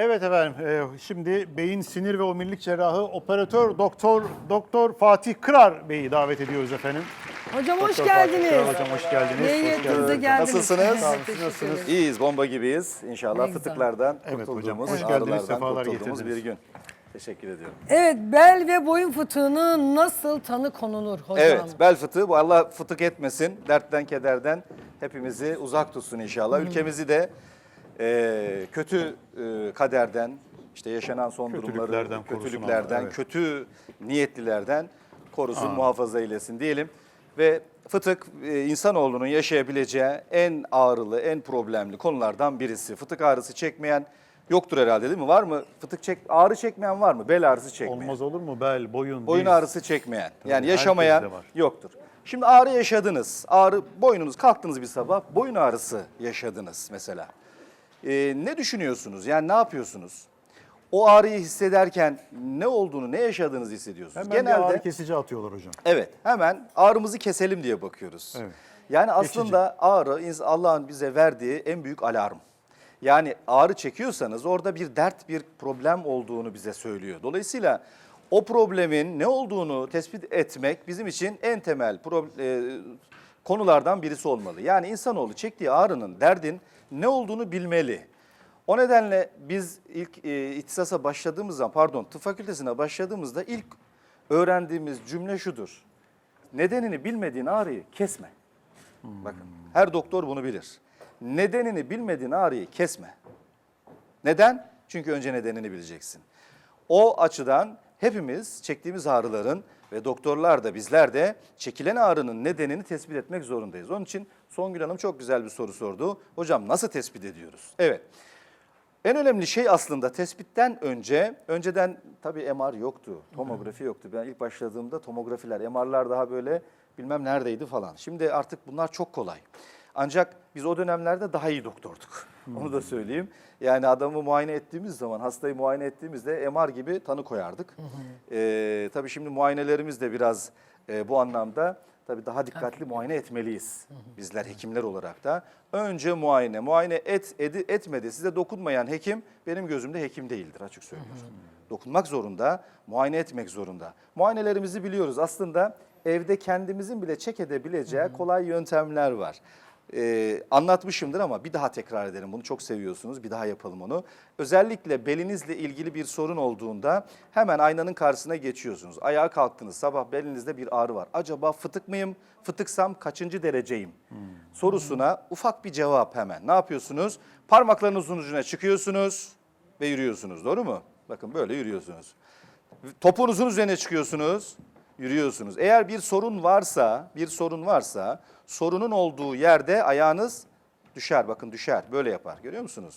Evet efendim. e, şimdi beyin sinir ve omurilik cerrahı operatör doktor doktor Fatih Kırar Bey'i davet ediyoruz efendim. Hocam hoş Doktor Fatih geldiniz. Kırar Hocam hoş geldiniz. Hoş geldiniz. geldiniz? Nasılsınız? Sağ olun, Siz teşekkür nasılsınız? ederim. İyiyiz, bomba gibiyiz. İnşallah Ne güzel. fıtıklardan Evet hocam, kurtulduğumuz, hoş geldiniz, ağrılardan sefalar kurtulduğumuz getirdiniz. bir gün. Teşekkür ediyorum. Evet bel ve boyun fıtığına nasıl tanı konulur hocam? Evet, bel fıtığı bu Allah fıtık etmesin. Dertten, kederden hepimizi uzak tutsun inşallah. Ülkemizi de e, kötü e, kaderden, işte yaşanan son korusun kötülüklerden, evet. kötü niyetlilerden korusun, muhafaza eylesin diyelim. Ve fıtık e, insanoğlunun yaşayabileceği en ağrılı, en problemli konulardan birisi. Fıtık ağrısı çekmeyen yoktur herhalde değil mi? Var mı? Fıtık çek, ağrı çekmeyen var mı? Bel ağrısı çekmeyen. Olmaz olur mu? Bel, boyun, Boyun diz. ağrısı çekmeyen. yani herkeste yaşamayan yoktur. Şimdi ağrı yaşadınız. Ağrı boynunuz kalktınız bir sabah. Boyun ağrısı yaşadınız mesela. Ee, ne düşünüyorsunuz? Yani ne yapıyorsunuz? O ağrıyı hissederken ne olduğunu, ne yaşadığınızı hissediyorsunuz. Hemen bir ağrı kesici atıyorlar hocam. Evet, hemen ağrımızı keselim diye bakıyoruz. Evet. Yani aslında ağrı Allah'ın bize verdiği en büyük alarm. Yani ağrı çekiyorsanız orada bir dert, bir problem olduğunu bize söylüyor. Dolayısıyla o problemin ne olduğunu tespit etmek bizim için en temel pro- e, konulardan birisi olmalı. Yani insanoğlu çektiği ağrının, derdin ne olduğunu bilmeli. O nedenle biz ilk e, ihtisasa başladığımız pardon tıp fakültesine başladığımızda ilk öğrendiğimiz cümle şudur. Nedenini bilmediğin ağrıyı kesme. Bakın her doktor bunu bilir. Nedenini bilmediğin ağrıyı kesme. Neden? Çünkü önce nedenini bileceksin. O açıdan hepimiz çektiğimiz ağrıların ve doktorlar da bizler de çekilen ağrının nedenini tespit etmek zorundayız. Onun için Songül Hanım çok güzel bir soru sordu. Hocam nasıl tespit ediyoruz? Evet. En önemli şey aslında tespitten önce, önceden tabii MR yoktu, tomografi yoktu. Ben ilk başladığımda tomografiler, MR'lar daha böyle bilmem neredeydi falan. Şimdi artık bunlar çok kolay. Ancak biz o dönemlerde daha iyi doktorduk. Onu da söyleyeyim. Yani adamı muayene ettiğimiz zaman, hastayı muayene ettiğimizde MR gibi tanı koyardık. Ee, tabii şimdi muayenelerimiz de biraz e, bu anlamda tabii daha dikkatli muayene etmeliyiz. Bizler hekimler olarak da. Önce muayene. Muayene et, edi, etmedi. Size dokunmayan hekim benim gözümde hekim değildir açık söylüyorum. Dokunmak zorunda, muayene etmek zorunda. Muayenelerimizi biliyoruz. Aslında evde kendimizin bile çek edebileceği kolay yöntemler var. Ee, anlatmışımdır ama bir daha tekrar edelim. Bunu çok seviyorsunuz. Bir daha yapalım onu. Özellikle belinizle ilgili bir sorun olduğunda hemen aynanın karşısına geçiyorsunuz. Ayağa kalktınız. Sabah belinizde bir ağrı var. Acaba fıtık mıyım? Fıtıksam kaçıncı dereceyim? Sorusuna ufak bir cevap hemen. Ne yapıyorsunuz? Parmaklarınızın ucuna çıkıyorsunuz ve yürüyorsunuz. Doğru mu? Bakın böyle yürüyorsunuz. Topunuzun üzerine çıkıyorsunuz, yürüyorsunuz. Eğer bir sorun varsa, bir sorun varsa sorunun olduğu yerde ayağınız düşer. Bakın düşer. Böyle yapar. Görüyor musunuz?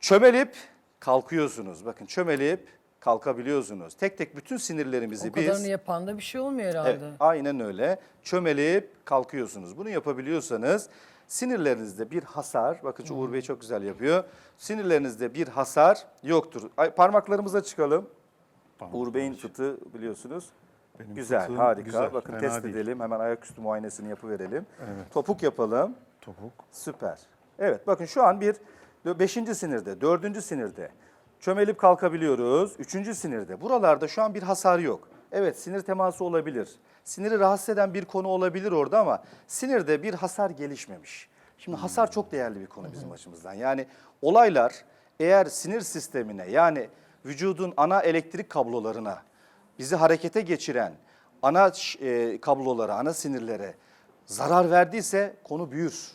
Çömelip kalkıyorsunuz. Bakın çömelip kalkabiliyorsunuz. Tek tek bütün sinirlerimizi O biz kadarını yapan da bir şey olmuyor herhalde. Evet, aynen öyle. Çömelip kalkıyorsunuz. Bunu yapabiliyorsanız sinirlerinizde bir hasar, bakın Uğur Bey çok güzel yapıyor. Sinirlerinizde bir hasar yoktur. Ay, parmaklarımıza çıkalım. Uğur Bey'in fıtığı biliyorsunuz. Benim güzel, fıtığım harika. güzel, bakın fena test değil. edelim. Hemen ayaküstü muayenesini yapıverelim. Evet. Topuk yapalım. Topuk. Süper. Evet bakın şu an bir beşinci sinirde, dördüncü sinirde çömelip kalkabiliyoruz. Üçüncü sinirde. Buralarda şu an bir hasar yok. Evet sinir teması olabilir. Siniri rahatsız eden bir konu olabilir orada ama sinirde bir hasar gelişmemiş. Şimdi hasar çok değerli bir konu bizim açımızdan. Yani olaylar eğer sinir sistemine yani vücudun ana elektrik kablolarına bizi harekete geçiren ana e, kablolara, ana sinirlere zarar verdiyse konu büyür.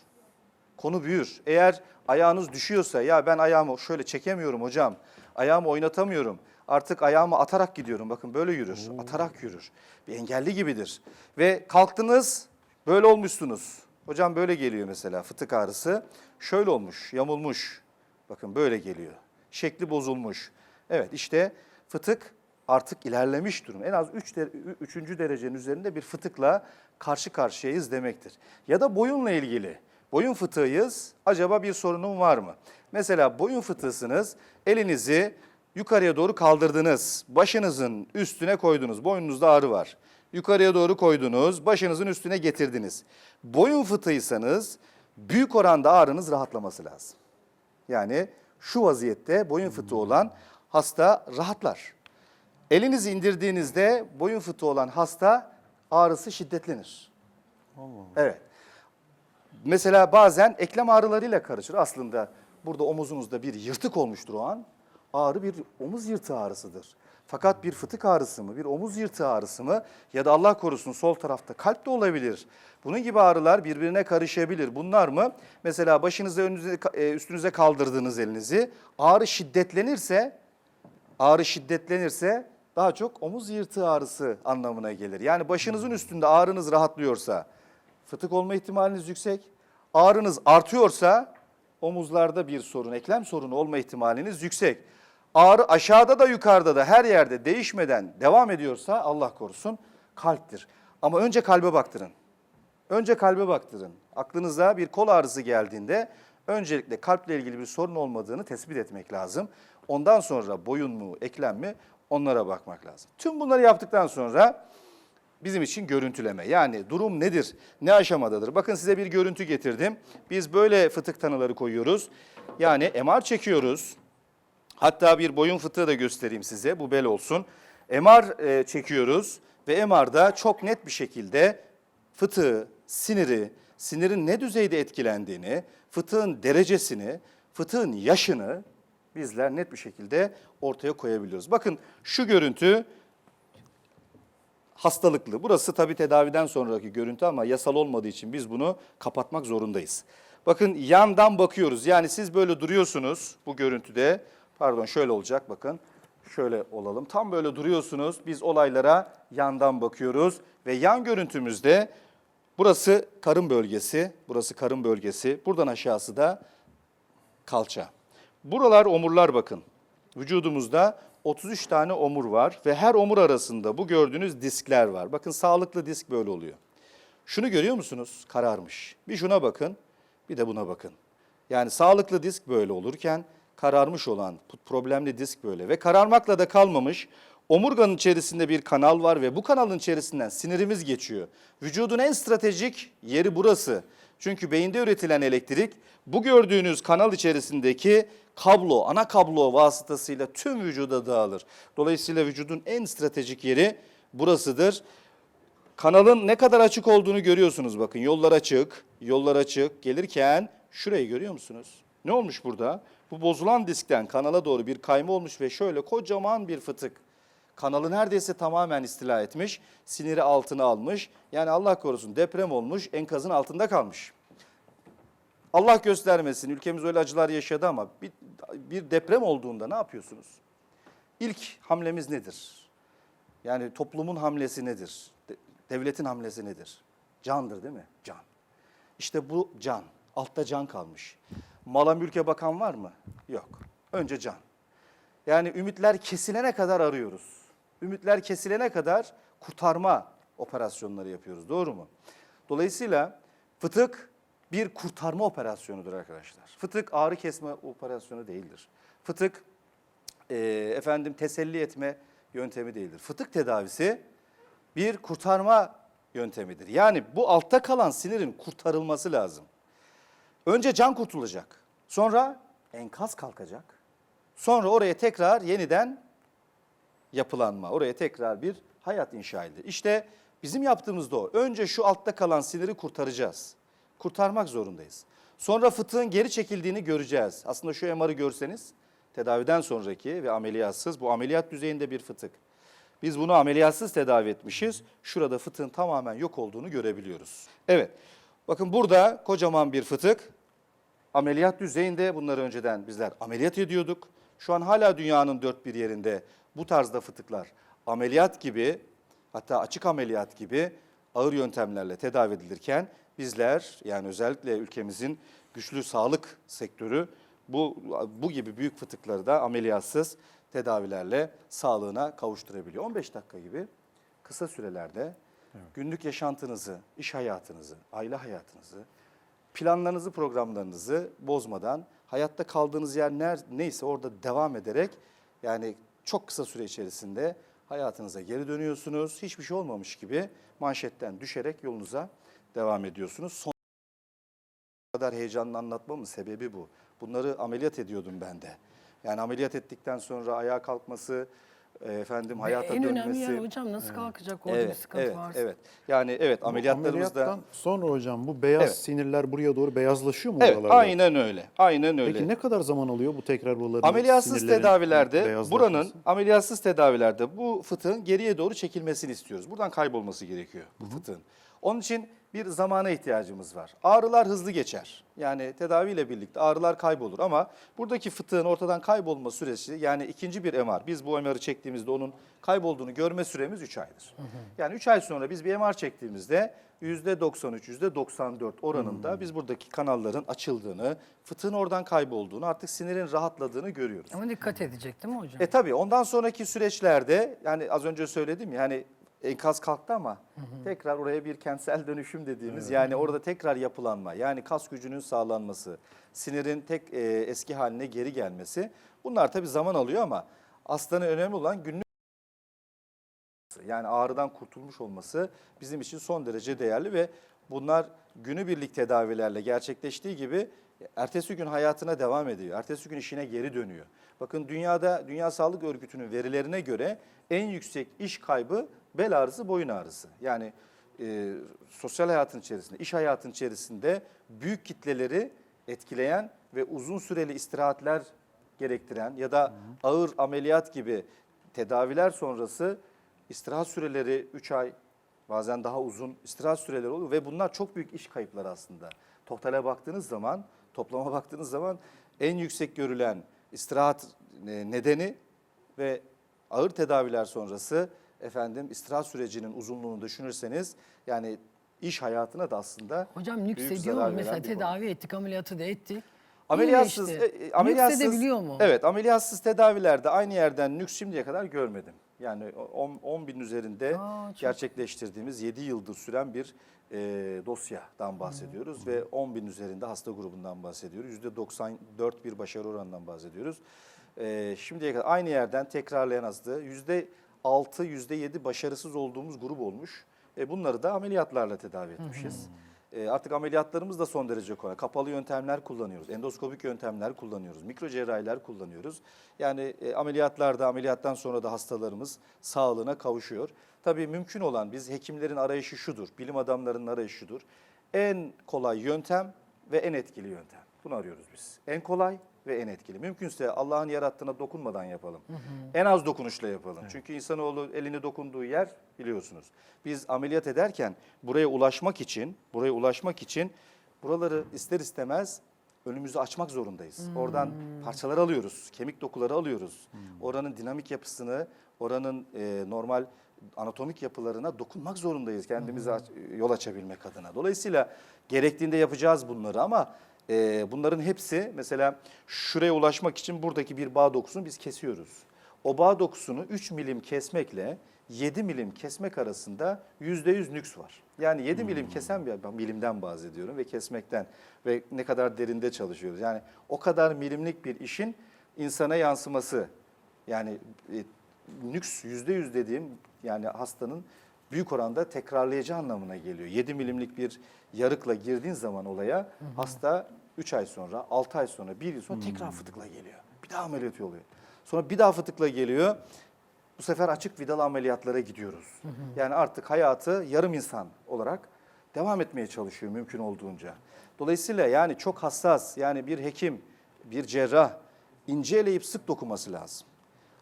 Konu büyür. Eğer ayağınız düşüyorsa ya ben ayağımı şöyle çekemiyorum hocam. Ayağımı oynatamıyorum. Artık ayağımı atarak gidiyorum. Bakın böyle yürür. Atarak yürür. Bir engelli gibidir. Ve kalktınız böyle olmuşsunuz. Hocam böyle geliyor mesela fıtık ağrısı. Şöyle olmuş, yamulmuş. Bakın böyle geliyor. Şekli bozulmuş. Evet işte fıtık artık ilerlemiş durum. En az 3 üç, 3. derecenin üzerinde bir fıtıkla karşı karşıyayız demektir. Ya da boyunla ilgili. Boyun fıtığıyız. Acaba bir sorunum var mı? Mesela boyun fıtığısınız. Elinizi yukarıya doğru kaldırdınız. Başınızın üstüne koydunuz. Boynunuzda ağrı var. Yukarıya doğru koydunuz. Başınızın üstüne getirdiniz. Boyun fıtığıysanız büyük oranda ağrınız rahatlaması lazım. Yani şu vaziyette boyun fıtığı olan hasta rahatlar. Elinizi indirdiğinizde boyun fıtığı olan hasta ağrısı şiddetlenir. Evet. Mesela bazen eklem ağrılarıyla karışır. Aslında burada omuzunuzda bir yırtık olmuştur o an. Ağrı bir omuz yırtığı ağrısıdır. Fakat bir fıtık ağrısı mı, bir omuz yırtığı ağrısı mı ya da Allah korusun sol tarafta kalp de olabilir. Bunun gibi ağrılar birbirine karışabilir. Bunlar mı? Mesela başınızı önünüze, e, üstünüze kaldırdığınız elinizi ağrı şiddetlenirse ağrı şiddetlenirse daha çok omuz yırtığı ağrısı anlamına gelir. Yani başınızın üstünde ağrınız rahatlıyorsa fıtık olma ihtimaliniz yüksek. Ağrınız artıyorsa omuzlarda bir sorun, eklem sorunu olma ihtimaliniz yüksek. Ağrı aşağıda da yukarıda da her yerde değişmeden devam ediyorsa Allah korusun kalptir. Ama önce kalbe baktırın. Önce kalbe baktırın. Aklınıza bir kol ağrısı geldiğinde öncelikle kalple ilgili bir sorun olmadığını tespit etmek lazım. Ondan sonra boyun mu, eklem mi onlara bakmak lazım. Tüm bunları yaptıktan sonra bizim için görüntüleme. Yani durum nedir, ne aşamadadır? Bakın size bir görüntü getirdim. Biz böyle fıtık tanıları koyuyoruz. Yani MR çekiyoruz. Hatta bir boyun fıtığı da göstereyim size. Bu bel olsun. MR e, çekiyoruz ve MR'da çok net bir şekilde fıtığı, siniri, sinirin ne düzeyde etkilendiğini, fıtığın derecesini, fıtığın yaşını bizler net bir şekilde ortaya koyabiliyoruz. Bakın şu görüntü hastalıklı. Burası tabii tedaviden sonraki görüntü ama yasal olmadığı için biz bunu kapatmak zorundayız. Bakın yandan bakıyoruz. Yani siz böyle duruyorsunuz bu görüntüde. Pardon şöyle olacak bakın. Şöyle olalım. Tam böyle duruyorsunuz. Biz olaylara yandan bakıyoruz ve yan görüntümüzde burası karın bölgesi, burası karın bölgesi. Buradan aşağısı da kalça. Buralar omurlar bakın. Vücudumuzda 33 tane omur var ve her omur arasında bu gördüğünüz diskler var. Bakın sağlıklı disk böyle oluyor. Şunu görüyor musunuz? Kararmış. Bir şuna bakın, bir de buna bakın. Yani sağlıklı disk böyle olurken kararmış olan problemli disk böyle ve kararmakla da kalmamış. Omurganın içerisinde bir kanal var ve bu kanalın içerisinden sinirimiz geçiyor. Vücudun en stratejik yeri burası. Çünkü beyinde üretilen elektrik bu gördüğünüz kanal içerisindeki kablo, ana kablo vasıtasıyla tüm vücuda dağılır. Dolayısıyla vücudun en stratejik yeri burasıdır. Kanalın ne kadar açık olduğunu görüyorsunuz bakın. Yollar açık, yollar açık. Gelirken şurayı görüyor musunuz? Ne olmuş burada? Bu bozulan diskten kanala doğru bir kayma olmuş ve şöyle kocaman bir fıtık. Kanalı neredeyse tamamen istila etmiş, siniri altına almış. Yani Allah korusun deprem olmuş, enkazın altında kalmış. Allah göstermesin ülkemiz öyle acılar yaşadı ama bir, bir deprem olduğunda ne yapıyorsunuz? İlk hamlemiz nedir? Yani toplumun hamlesi nedir? De- Devletin hamlesi nedir? Candır değil mi? Can. İşte bu can. Altta can kalmış. Mala mülke bakan var mı? Yok. Önce can. Yani ümitler kesilene kadar arıyoruz. Ümitler kesilene kadar kurtarma operasyonları yapıyoruz. Doğru mu? Dolayısıyla fıtık bir kurtarma operasyonudur arkadaşlar. Fıtık ağrı kesme operasyonu değildir. Fıtık e, efendim teselli etme yöntemi değildir. Fıtık tedavisi bir kurtarma yöntemidir. Yani bu altta kalan sinirin kurtarılması lazım. Önce can kurtulacak. Sonra enkaz kalkacak. Sonra oraya tekrar yeniden yapılanma, oraya tekrar bir hayat inşa edilir. İşte bizim yaptığımız da o. Önce şu altta kalan siniri kurtaracağız. Kurtarmak zorundayız. Sonra fıtığın geri çekildiğini göreceğiz. Aslında şu MR'ı görseniz tedaviden sonraki ve ameliyatsız bu ameliyat düzeyinde bir fıtık. Biz bunu ameliyatsız tedavi etmişiz. Şurada fıtığın tamamen yok olduğunu görebiliyoruz. Evet. Bakın burada kocaman bir fıtık. Ameliyat düzeyinde bunları önceden bizler ameliyat ediyorduk. Şu an hala dünyanın dört bir yerinde bu tarzda fıtıklar ameliyat gibi hatta açık ameliyat gibi ağır yöntemlerle tedavi edilirken bizler yani özellikle ülkemizin güçlü sağlık sektörü bu bu gibi büyük fıtıkları da ameliyatsız tedavilerle sağlığına kavuşturabiliyor. 15 dakika gibi kısa sürelerde günlük yaşantınızı, iş hayatınızı, aile hayatınızı, planlarınızı, programlarınızı bozmadan hayatta kaldığınız yer ner, neyse orada devam ederek yani çok kısa süre içerisinde hayatınıza geri dönüyorsunuz. Hiçbir şey olmamış gibi manşetten düşerek yolunuza devam ediyorsunuz. Son kadar heyecanlı anlatmamın sebebi bu. Bunları ameliyat ediyordum ben de. Yani ameliyat ettikten sonra ayağa kalkması, efendim hayata en dönmesi. önemli yer hocam nasıl kalkacak orada bir Evet, sıkıntı evet, varsa. evet. Yani evet ameliyatlarımızda ameliyattan sonra hocam bu beyaz Evet. sinirler buraya doğru beyazlaşıyor mu Evet, oralarda? aynen öyle. Aynen öyle. Peki ne kadar zaman alıyor bu tekrar buraların Ameliyatsız tedavilerde buranın ameliyatsız tedavilerde bu fıtığın geriye doğru çekilmesini istiyoruz. Buradan kaybolması gerekiyor bu fıtığın. Onun için bir zamana ihtiyacımız var. Ağrılar hızlı geçer. Yani tedaviyle birlikte ağrılar kaybolur ama buradaki fıtığın ortadan kaybolma süresi yani ikinci bir MR. Biz bu MR'ı çektiğimizde onun kaybolduğunu görme süremiz 3 aydır. Yani 3 ay sonra biz bir MR çektiğimizde %93, %94 oranında biz buradaki kanalların açıldığını, fıtığın oradan kaybolduğunu, artık sinirin rahatladığını görüyoruz. Ama dikkat edecek değil mi hocam? E tabii ondan sonraki süreçlerde yani az önce söyledim ya hani enkaz kalktı ama tekrar oraya bir kentsel dönüşüm dediğimiz yani orada tekrar yapılanma yani kas gücünün sağlanması, sinirin tek e, eski haline geri gelmesi bunlar tabii zaman alıyor ama hastanın önemli olan günlük yani ağrıdan kurtulmuş olması bizim için son derece değerli ve bunlar günübirlik tedavilerle gerçekleştiği gibi ertesi gün hayatına devam ediyor. Ertesi gün işine geri dönüyor. Bakın dünyada Dünya Sağlık Örgütü'nün verilerine göre en yüksek iş kaybı bel ağrısı, boyun ağrısı. Yani e, sosyal hayatın içerisinde, iş hayatın içerisinde büyük kitleleri etkileyen ve uzun süreli istirahatler gerektiren ya da ağır ameliyat gibi tedaviler sonrası istirahat süreleri 3 ay bazen daha uzun istirahat süreleri oluyor ve bunlar çok büyük iş kayıpları aslında. Totale baktığınız zaman, toplama baktığınız zaman en yüksek görülen istirahat e, nedeni ve ağır tedaviler sonrası efendim istirahat sürecinin uzunluğunu düşünürseniz yani iş hayatına da aslında Hocam nüksediyor Mesela bir konu. tedavi ettik, ameliyatı da ettik. Ameliyatsız, e, e, ameliyatsız Nüksedebiliyor mu? Evet, ameliyatsız tedavilerde aynı yerden nüks şimdiye kadar görmedim. Yani 10 bin üzerinde Aa, çok- gerçekleştirdiğimiz 7 yıldır süren bir e, dosyadan bahsediyoruz ve 10 bin üzerinde hasta grubundan bahsediyoruz. %94 bir başarı oranından bahsediyoruz. E, şimdiye kadar aynı yerden tekrarlayan hasta %6, %7 başarısız olduğumuz grup olmuş. E, bunları da ameliyatlarla tedavi etmişiz. E, artık ameliyatlarımız da son derece kolay. Kapalı yöntemler kullanıyoruz. Endoskopik yöntemler kullanıyoruz. Mikro cerrahiler kullanıyoruz. Yani e, ameliyatlarda, ameliyattan sonra da hastalarımız sağlığına kavuşuyor. Tabii mümkün olan biz hekimlerin arayışı şudur, bilim adamlarının arayışı şudur. En kolay yöntem ve en etkili yöntem. Bunu arıyoruz biz. En kolay ve en etkili. Mümkünse Allah'ın yarattığına dokunmadan yapalım. En az dokunuşla yapalım. Çünkü insanoğlu elini dokunduğu yer biliyorsunuz. Biz ameliyat ederken buraya ulaşmak için, buraya ulaşmak için buraları ister istemez önümüzü açmak zorundayız. Oradan parçalar alıyoruz, kemik dokuları alıyoruz. Oranın dinamik yapısını, oranın e, normal anatomik yapılarına dokunmak zorundayız kendimize aç- yol açabilmek adına. Dolayısıyla gerektiğinde yapacağız bunları ama e, bunların hepsi mesela şuraya ulaşmak için buradaki bir bağ dokusunu biz kesiyoruz. O bağ dokusunu 3 milim kesmekle 7 milim kesmek arasında %100 nüks var. Yani 7 milim kesen bir ben milimden bahsediyorum ve kesmekten ve ne kadar derinde çalışıyoruz. Yani o kadar milimlik bir işin insana yansıması yani e, nüks %100 dediğim yani hastanın büyük oranda tekrarlayacağı anlamına geliyor. 7 milimlik bir yarıkla girdiğin zaman olaya hasta 3 ay sonra, 6 ay sonra, 1 yıl sonra tekrar fıtıkla geliyor. Bir daha ameliyat oluyor. Sonra bir daha fıtıkla geliyor. Bu sefer açık vidalı ameliyatlara gidiyoruz. Yani artık hayatı yarım insan olarak devam etmeye çalışıyor mümkün olduğunca. Dolayısıyla yani çok hassas yani bir hekim, bir cerrah ince eleyip sık dokuması lazım.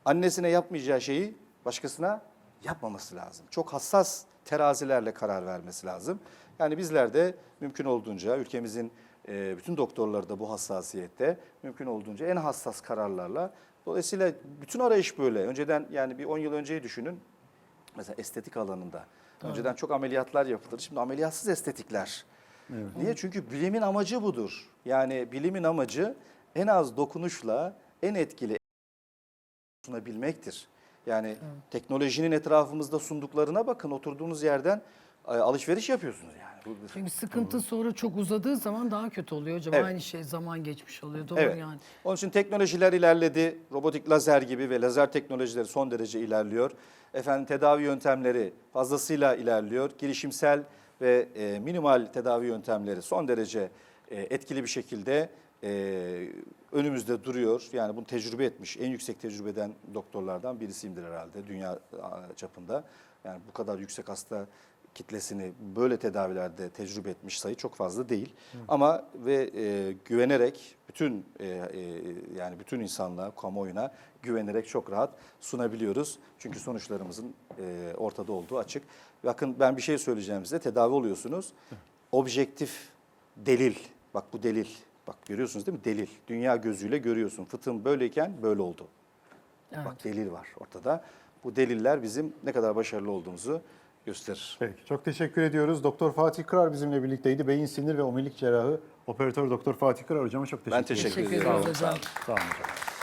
Annesine yapmayacağı şeyi başkasına yapmaması lazım. Çok hassas terazilerle karar vermesi lazım. Yani bizler de mümkün olduğunca ülkemizin e, bütün doktorları da bu hassasiyette mümkün olduğunca en hassas kararlarla dolayısıyla bütün arayış böyle. Önceden yani bir 10 yıl önceyi düşünün. Mesela estetik alanında. Önceden çok ameliyatlar yapılır. Şimdi ameliyatsız estetikler. Niye? Çünkü bilimin amacı budur. Yani bilimin amacı en az dokunuşla en etkili sunabilmektir. Yani teknolojinin etrafımızda sunduklarına bakın oturduğunuz yerden e, alışveriş yapıyorsunuz yani. Çünkü sıkıntı sonra çok uzadığı zaman daha kötü oluyor hocam. Evet. Aynı şey zaman geçmiş oluyor. Doğru Evet. yani. Onun için teknolojiler ilerledi. Robotik lazer gibi ve lazer teknolojileri son derece ilerliyor. Efendim tedavi yöntemleri fazlasıyla ilerliyor. Girişimsel ve e, minimal tedavi yöntemleri son derece e, etkili bir şekilde e, önümüzde duruyor. Yani bunu tecrübe etmiş, en yüksek tecrübeden doktorlardan birisiyimdir herhalde dünya çapında. Yani bu kadar yüksek hasta kitlesini böyle tedavilerde tecrübe etmiş sayı çok fazla değil. Ama ve e, güvenerek bütün e, e, yani bütün insanlığa, kamuoyuna güvenerek çok rahat sunabiliyoruz. Çünkü sonuçlarımızın e, ortada olduğu açık. Bakın ben bir şey söyleyeceğim size. Tedavi oluyorsunuz. Objektif delil. Bak bu delil. Bak görüyorsunuz değil mi? Delil. Dünya gözüyle görüyorsun. Fıtığın böyleyken böyle oldu. Bak delil var ortada. Bu deliller bizim ne kadar başarılı olduğumuzu gösterir. Peki, çok teşekkür ediyoruz. Doktor Fatih Kırar bizimle birlikteydi. Beyin sinir ve omurilik cerrahı operatör Doktor Fatih Kırar hocama çok teşekkür Ben teşekkür ederim. Teşekkür ediyorum. ederiz hocam. Sağ olun hocam.